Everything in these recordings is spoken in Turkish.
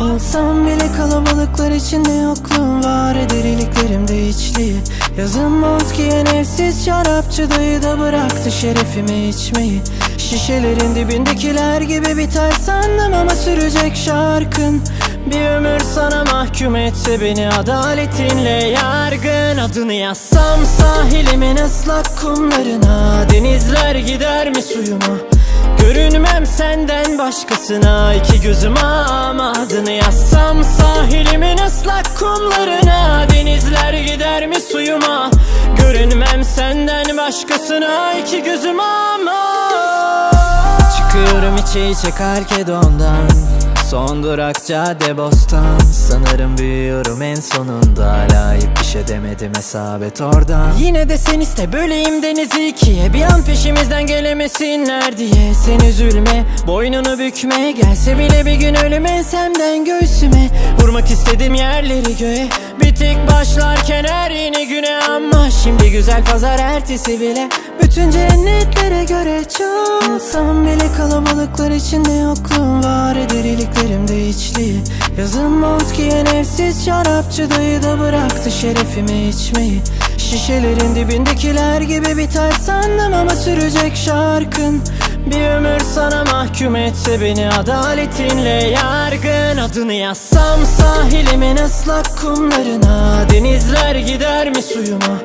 Olsam bile kalabalıklar içinde yokluğum var. Eder iliklerimde içliği Yazın mont giyen evsiz şarapçı dayı da bıraktı şerefimi içmeyi. Şişelerin dibindekiler gibi biter sandım ama sürecek şarkın. Bir ömür sana mahkum etse beni adaletinle yargın. Adını yazsam sahilimin ıslak kumlarına Denizler gider mi suyuma Görünmem senden başkasına iki gözüm ama adını yazsam sahilimin ıslak kumlarına Denizler gider mi suyuma? Görünmem senden başkasına iki gözüm ama. Çıkıyorum içe içe Kalkedon'dan Son durak cadde bostan. Sanırım büyüyorum en sonunda. Layık bir şey demedim hesabet oradan. Yine de sen iste böleyim denizi ikiye. Bir an peşimizden gelemesinler diye. Sen üzülme boynunu bükme. Gelse bile bir gün ölüm ensemden göğsüme. Vurmak istedim yerleri göğe. Bitik başlarken her yeni güne Ama şimdi güzel pazar ertesi bile. Bütün cennetlere göre çok. Olsam bile kalabalıklar içinde yokluğum var eder mont giyen evsiz şarapçı dayı da bıraktı şerefimi içmeyi. Şişelerin dibindekiler gibi biter sandım ama sürecek şarkın. Bir ömür sana mahkum etse beni adaletinle yargın. Adını yazsam sahilimin ıslak kumlarına Denizler gider mi suyuma?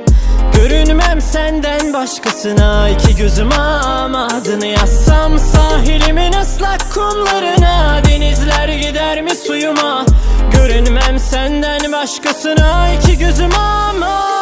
Görünmem senden başkasına iki gözüm ama adını yazsam sahilimin ıslak kumlarına Denizler gider mi suyuma? Görünmem senden başkasına iki gözüm ama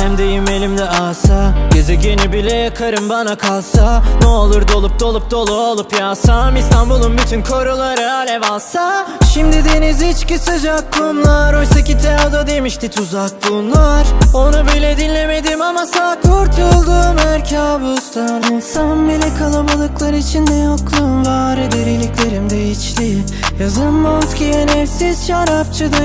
cehennemdeyim elimde asa. Gezegeni bile yakarım bana kalsa. Ne olur dolup dolup dolu olup yağsam İstanbul'un bütün koruları alev alsa. Şimdi deniz içki sıcak kumlar. Oysa ki Teodo demişti tuzak bunlar. Onu bile dinlemedim ama sağ kurtuldum. Her kabustan Olsam bile kalabalıklar içinde yokluğum var. Eder iliklerimde içliği Yazın mont giyen evsiz şarapçı da